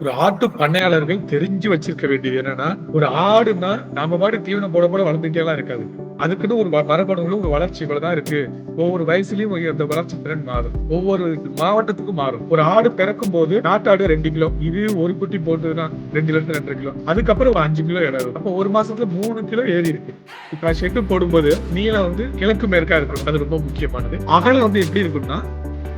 ஒரு ஆட்டு பண்ணையாளர்கள் தெரிஞ்சு வச்சிருக்க வேண்டியது என்னன்னா ஒரு ஆடுன்னா நாம பாட்டு தீவனம் போட போட வளர்ந்துட்டே எல்லாம் இருக்காது. அதுக்குன்னு ஒரு வ- மரபணுகளும் ஒரு வளர்ச்சி இவ்வளவுதான் இருக்கு. ஒவ்வொரு வயசுலயும் அந்த வளர்ச்சி திறன் மாறும். ஒவ்வொரு மாவட்டத்துக்கும் மாறும். ஒரு ஆடு பிறக்கும் போது நாட்டாடு ரெண்டு கிலோ இது ஒரு குட்டி போட்டதுன்னா ரெண்டுல இருந்து ரெண்டரை கிலோ அதுக்கப்புறம் ஒரு அஞ்சு கிலோ இடம். அப்போ ஒரு மாசத்துல மூணு கிலோ ஏறி இருக்கு. இப்ப ஷெட்டு போடும்போது நீளம் வந்து கிழக்கு மேற்கா இருக்கும் அது ரொம்ப முக்கியமானது. அகலம் வந்து எப்படி இருக்கும்னா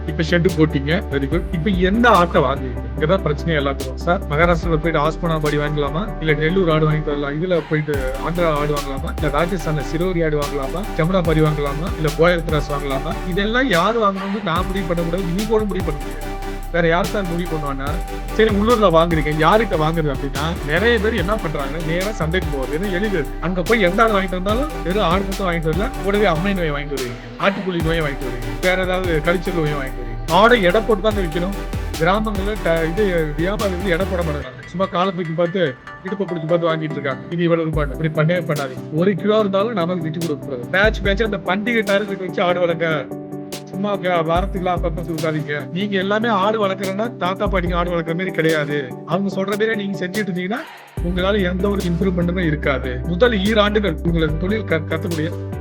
இப்ப ஷெட்டு போட்டீங்க. வெரி குட் இப்ப எந்த ஆட்டை வாங்குவீங்க? இங்கதான் பிரச்சனை எல்லாத்துக்கும். சார் மகாராஷ்டிரால போயிட்டு ஆஸ்பனா பாடி வாங்கலாமா இல்ல நெல்லூர் ஆடு வாங்கிட்டு வரலாம். இதுல போயிட்டு ஆந்திரா ஆடு வாங்கலாமா? இல்ல ராஜஸ்தான்ல சிரோரி ஆடு வாங்கலாமா? ஜமுனா பாடி வாங்கலாமா? இல்ல கோயல் திராஸ் வாங்கலாமா? இதெல்லாம் யார் வாங்கணும்னு நான் முடிவு பண்ண முடியாது. நீ கூட முடிவு பண்ண முடியாது. வேற யார் சார் முடிவு பண்ணுவானா சரி உள்ளூர்ல வாங்குறீங்க யார்கிட்ட வாங்குறது அப்படின்னா நிறைய பேர் என்ன பண்றாங்க? நேரம் சந்தைக்கு போறது எளிது. அங்க போய் எந்த ஆடு வாங்கிட்டு வந்தாலும் வெறும் ஆடு மட்டும் வாங்கிட்டு வரல கூடவே அம்மை நோயை வாங்கிட்டு வருவீங்க. ஆட்டுப்புலி நோயை வாங்கிட்டு வருவீங்க. வேற ஏதாவது கழிச்சல் நோயை வாங்கிட்டு வருவீங்க. ஆடை எடை போட்டு தான் விற்கணும். கிராமங்கள்ல ட- இது வியாபாரம் வந்து எடை போட மாட்டாங்க. சும்மா காலத்துக்கு பார்த்து இடுப்பை பிடிச்சி பார்த்து வாங்கிட்டு இருக்காங்க. இது இவ்வளவு ரூபாய் இப்படி பண்ணவே பண்ணாதீங்க. ஒரு கிலோ இருந்தாலும் நமக்கு விட்டு கொடுக்கூடாது மேட்ச் மேட்ச் அந்த பண்டிகை நேரத்துக்கு வச்சு ஆடு வளர்க்க சும்மா வாரத்துக்குலாம் அப்பப்ப சொல்றாதீங்க நீங்க எல்லாமே ஆடு வளர்க்குறேன்னா தாத்தா பாட்டிங்க ஆடு வளர்க்குற மாதிரி கிடையாது. அவங்க சொல்ற பேரே நீங்க செஞ்சுட்டு இருந்தீங்கன்னா உங்களால எந்த ஒரு இம்ப்ரூவ்மெண்ட்டுமே இருக்காது. முதல் ஈராண்டுகள் உங்களுக்கு தொழில் க-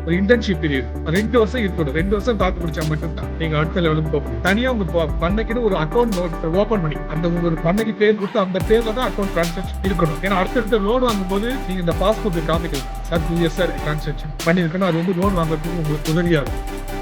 ஒரு இன்டர்ன்ஷிப் பீரியட் ரெண்டு வருஷம் இருக்கணும். ரெண்டு வருஷம் தாக்கு பிடிச்சா மட்டும்தான். நீங்க அடுத்த லெவலுக்கு போகும் தனியா உங்க பண்ணைக்குன்னு ஒரு அக்கௌண்ட் ஓபன் பண்ணி அந்த ஒரு பண்ணைக்கு பேர் கொடுத்து அந்த பேர்ல தான் அக்கௌண்ட் டிரான்சாக்ஷன் இருக்கணும். ஏன்னா அடுத்தடுத்த லோன் வாங்கும்போது நீங்க இந்த பாஸ்புக் காமிக்கலாம். Sir two years sir transaction பண்ணிருக்கணும் அது வந்து லோன் வாங்குறதுக்கு உங்களுக்கு உதவியாக இருக்கும்.